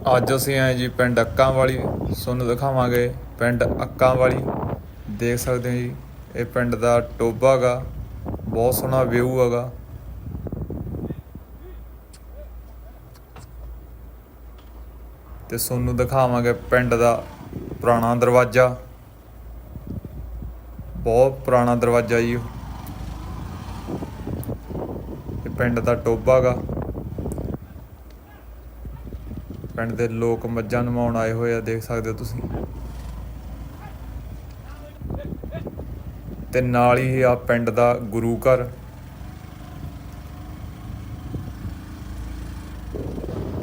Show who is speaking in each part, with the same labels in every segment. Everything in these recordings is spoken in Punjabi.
Speaker 1: ਅੱਜ ਅਸੀਂ ਆਏ ਜੀ ਪਿੰਡ ਅੱਕਾਂ ਵਾਲੀ, ਤੁਹਾਨੂੰ ਦਿਖਾਵਾਂਗੇ ਪਿੰਡ ਅੱਕਾਂ ਵਾਲੀ। ਦੇਖ ਸਕਦੇ ਹੋ ਜੀ, ਇਹ ਪਿੰਡ ਦਾ ਟੋਬਾ ਗਾ ਬਹੁਤ ਸੋਹਣਾ ਵਿਊ ਹੈਗਾ। ਤੇ ਤੁਹਾਨੂੰ ਦਿਖਾਵਾਂਗੇ ਪਿੰਡ ਦਾ ਪੁਰਾਣਾ ਦਰਵਾਜ਼ਾ। ਬਹੁਤ ਪੁਰਾਣਾ ਦਰਵਾਜ਼ਾ ਜੀ ਇਹ ਪਿੰਡ ਦਾ ਟੋਬਾ ਗਾ ਪਿੰਡ ਦੇ ਲੋਕ ਮੱਝਾਂ ਨਵਾਉਣ ਆਏ ਹੋਏ ਆ, ਦੇਖ ਸਕਦੇ ਹੋ ਤੁਸੀਂ। ਤੇ ਨਾਲ ਹੀ ਆ ਪਿੰਡ ਦਾ ਗੁਰੂ ਘਰ।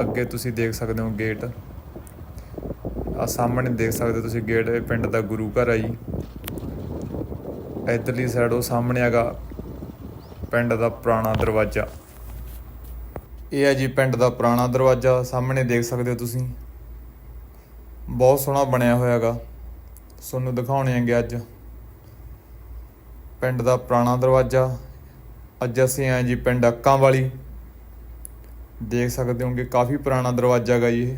Speaker 1: ਅੱਗੇ ਤੁਸੀਂ ਦੇਖ ਸਕਦੇ ਹੋ ਗੇਟ। ਆ ਸਾਹਮਣੇ ਦੇਖ ਸਕਦੇ ਹੋ ਤੁਸੀਂ ਗੇਟ, ਇਹ ਪਿੰਡ ਦਾ ਗੁਰੂ ਘਰ ਆ ਜੀ। ਇਧਰਲੀ ਸਾਈਡ ਉਹ ਸਾਹਮਣੇ ਹੈਗਾ, ਪਿੰਡ ਦਾ ਪੁਰਾਣਾ ਦਰਵਾਜ਼ਾ। ਇਹ ਹੈ ਜੀ ਪਿੰਡ ਦਾ ਪੁਰਾਣਾ ਦਰਵਾਜ਼ਾ, ਸਾਹਮਣੇ ਦੇਖ ਸਕਦੇ ਹੋ ਤੁਸੀਂ। ਬਹੁਤ ਸੋਹਣਾ ਬਣਿਆ ਹੋਇਆ ਹੈਗਾ। ਤੁਹਾਨੂੰ ਦਿਖਾਉਣੇ ਆਂਗੇ ਅੱਜ। ਪਿੰਡ ਦਾ ਪੁਰਾਣਾ ਦਰਵਾਜ਼ਾ। ਅੱਜ ਅਸੀਂ ਆਏ ਜੀ ਪਿੰਡ ਅੱਕਾਂ ਵਾਲੀ ਦੇਖ ਸਕਦੇ ਹੋਗੇ ਕਾਫੀ ਪੁਰਾਣਾ ਦਰਵਾਜ਼ਾ ਹੈਗਾ ਜੀ ਇਹ।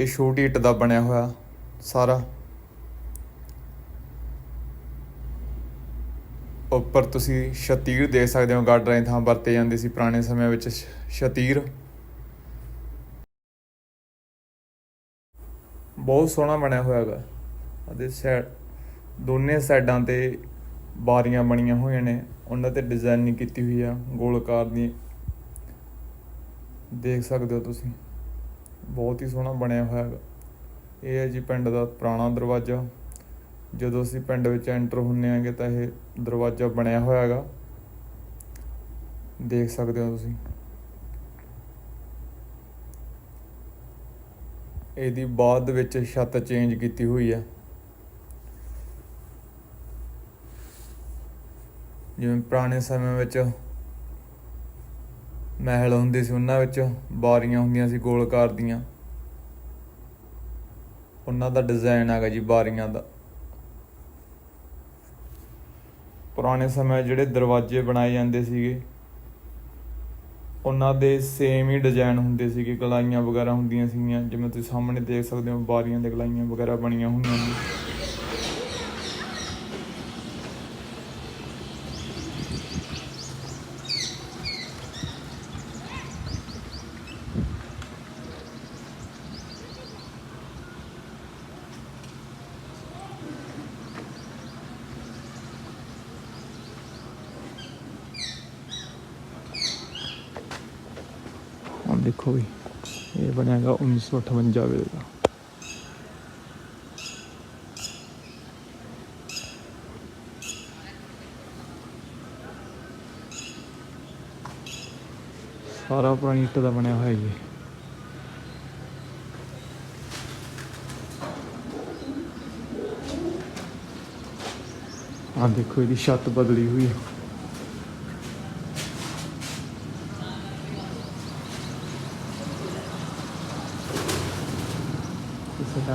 Speaker 1: ਇਹ ਛੋਟੀ ਇੱਟ ਦਾ ਬਣਿਆ ਹੋਇਆ ਸਾਰਾ। ਉੱਪਰ ਤੁਸੀਂ ਸ਼ਤੀਰ ਦੇਖ ਸਕਦੇ ਹੋ ਗਾਡਰਾਂ ਦੀ ਥਾਂ ਵਰਤੇ ਜਾਂਦੇ ਸੀ ਪੁਰਾਣੇ ਸਮਿਆਂ ਵਿੱਚ ਸ਼ਤੀਰ। ਬਹੁਤ ਸੋਹਣਾ ਬਣਿਆ ਹੋਇਆ ਹੈਗਾ ਅਤੇ ਸਾਈਡ ਦੋਨੇ ਸਾਈਡਾਂ ਤੇ ਬਾਰੀਆਂ ਬਣੀਆਂ ਹੋਈਆਂ ਨੇ। ਉਹਨਾਂ ਤੇ ਡਿਜ਼ਾਈਨਿੰਗ ਕੀਤੀ ਹੋਈ ਆ, ਗੋਲਕਾਰ ਦੀ। ਦੇਖ ਸਕਦੇ ਹੋ ਤੁਸੀਂ। ਬਹੁਤ ਹੀ ਸੋਹਣਾ ਬਣਿਆ ਹੋਇਆ ਹੈਗਾ ਇਹ ਹੈ ਜੀ ਪਿੰਡ ਦਾ ਪੁਰਾਣਾ ਦਰਵਾਜ਼ਾ। ਜਦੋਂ ਅਸੀਂ ਪਿੰਡ ਵਿੱਚ ਐਂਟਰ ਹੁੰਨੇ ਆਂਗੇ ਤਾਂ ਇਹ ਦਰਵਾਜ਼ਾ ਬਣਿਆ ਹੋਇਆ ਹੈਗਾ ਦੇਖ ਸਕਦੇ ਹੋ ਤੁਸੀਂ। ਇਹਦੀ ਬਾਅਦ ਵਿੱਚ ਛੱਤ ਚੇਂਜ ਕੀਤੀ ਹੋਈ ਹੈ ਜਿਵੇਂ ਪੁਰਾਣੇ ਸਮੇਂ ਵਿੱਚ ਮਹਿਲ ਹੁੰਦੇ ਸੀ, ਉਹਨਾਂ ਵਿੱਚ ਬਾਰੀਆਂ ਹੁੰਦੀਆਂ ਸੀ, ਗੋਲਕਾਰ ਦੀਆਂ। ਉਹਨਾਂ ਦਾ ਡਿਜ਼ਾਈਨ ਹੈਗਾ ਜੀ ਬਾਰੀਆਂ ਦਾ। ਪੁਰਾਣੇ ਸਮੇਂ ਜਿਹੜੇ ਦਰਵਾਜ਼ੇ ਬਣਾਏ ਜਾਂਦੇ ਸੀਗੇ, ਉਹਨਾਂ ਦੇ ਸੇਮ ਹੀ ਡਿਜ਼ਾਈਨ ਹੁੰਦੇ ਸੀਗੇ, ਕਲਾਈਆਂ ਵਗੈਰਾ ਹੁੰਦੀਆਂ ਸੀਗੀਆਂ, ਜਿਵੇਂ ਤੁਸੀਂ ਸਾਹਮਣੇ ਦੇਖ ਸਕਦੇ ਹੋ, ਬਾਰੀਆਂ ਦੇ ਕਲਾਈਆਂ ਵਗੈਰਾ ਬਣੀਆਂ ਹੋਈਆਂ ਨੇ। ਦੇਖੋ ਵੀ, ਇਹ ਬਣਿਆਗਾ 1958 ਵੇਲੇ ਦਾ। ਸਾਰਾ ਪੁਰਾਣੀ ਇੱਟ ਦਾ ਬਣਿਆ ਹੋਇਆ ਜੀ। ਆਹ ਦੇਖੋ ਇਹਦੀ ਛੱਤ ਬਦਲੀ ਹੋਈ। ਹੈ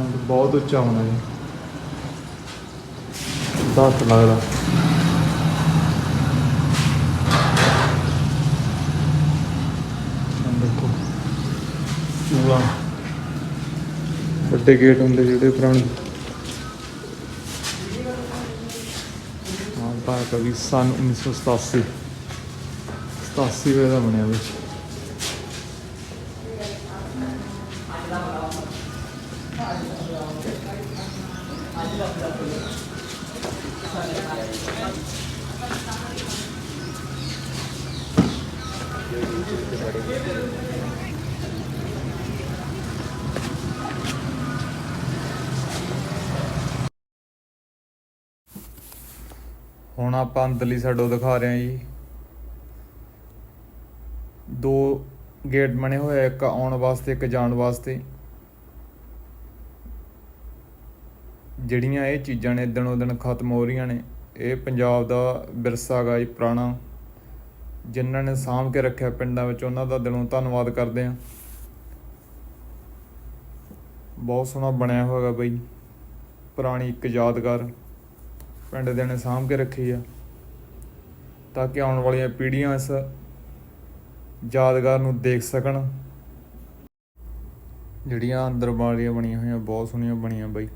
Speaker 1: ਕਿਸੇ ਬਹੁਤ ਉੱਚਾ ਹੋਣਾ ਜੀ। ਦਸ ਲੱਗਦਾ। ਦੇਖੋ, ਚੂਹਾ। ਵੱਡੇ ਗੇਟ ਹੁੰਦੇ ਜਿਹੜੇ ਪੁਰਾਣੇ। ਹਾਂ ਤਾਂ ਕਵੀ ਸਨ 1987 87 ਵੇਲੇ ਦਾ ਬਣਿਆ ਵਿੱਚ। ਹੁਣ ਆਪਾਂ ਅੰਦਰਲੀ ਸਾਈਡੋਂ ਦਿਖਾ ਰਹੇ ਹਾਂ ਜੀ। ਦੋ ਗੇਟ ਬਣੇ ਹੋਏ ਆ, ਇੱਕ ਆਉਣ ਵਾਸਤੇ, ਇੱਕ ਜਾਣ ਵਾਸਤੇ। ਜਿਹੜੀਆਂ ਇਹ ਚੀਜ਼ਾਂ ਨੇ ਦਿਨੋਂ ਦਿਨ ਖਤਮ ਹੋ ਰਹੀਆਂ ਨੇ, ਇਹ ਪੰਜਾਬ ਦਾ ਵਿਰਸਾ ਗਾ ਜੀ, ਪੁਰਾਣਾ। ਜਿਨ੍ਹਾਂ ਨੇ ਸਾਂਭ ਕੇ ਰੱਖਿਆ ਪਿੰਡਾਂ ਵਿੱਚ, ਉਹਨਾਂ ਦਾ ਦਿਲੋਂ ਧੰਨਵਾਦ ਕਰਦੇ ਹਾਂ। ਬਹੁਤ ਸੋਹਣਾ ਬਣਿਆ ਹੋਇਆ ਬਈ, ਪੁਰਾਣੀ ਇੱਕ ਯਾਦਗਾਰ ਪਿੰਡ ਦੇ ਨੇ ਸਾਂਭ ਕੇ ਰੱਖੀ ਆ। ਤਾਂ ਕਿ ਆਉਣ ਵਾਲੀਆਂ ਪੀੜ੍ਹੀਆਂ ਇਸ ਯਾਦਗਾਰ ਨੂੰ ਦੇਖ ਸਕਣ। ਜਿਹੜੀਆਂ ਅੰਦਰ ਬਾਲੀਆਂ ਬਣੀਆਂ ਹੋਈਆਂ, ਬਹੁਤ ਸੋਹਣੀਆਂ ਬਣੀਆਂ ਬਾਈ।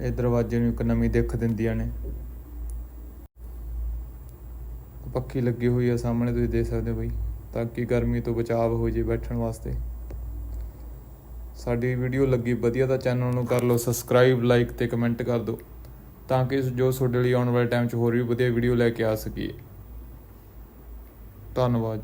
Speaker 1: ਇਹ ਦਰਵਾਜ਼ੇ ਨੂੰ ਇੱਕ ਨਵੀਂ ਦਿੱਖ ਦਿੰਦੀਆਂ ਨੇ। ਪੱਖੀ ਲੱਗੀ ਹੋਈ ਆ ਸਾਹਮਣੇ, ਤੁਸੀਂ ਦੇਖ ਸਕਦੇ ਹੋ ਬਾਈ, ਤਾਂ ਕਿ ਗਰਮੀ ਤੋਂ ਬਚਾਅ ਹੋ ਜੇ ਬੈਠਣ ਵਾਸਤੇ। ਸਾਡੀ ਵੀਡੀਓ ਲੱਗੀ ਵਧੀਆ, ਤਾਂ ਚੈਨਲ ਨੂੰ ਕਰ ਲਓ ਸਬਸਕ੍ਰਾਈਬ, ਲਾਈਕ ਤੇ ਕਮੈਂਟ ਕਰ ਦਿਓ, ਤਾਂ ਕਿ ਜੋ ਤੁਹਾਡੇ ਲਈ ਆਉਣ ਵਾਲੇ ਟਾਈਮ 'ਚ ਹੋਰ ਵੀ ਵਧੀਆ ਵੀਡੀਓ ਲੈ ਕੇ ਆ ਸਕੀਏ। ਧੰਨਵਾਦ।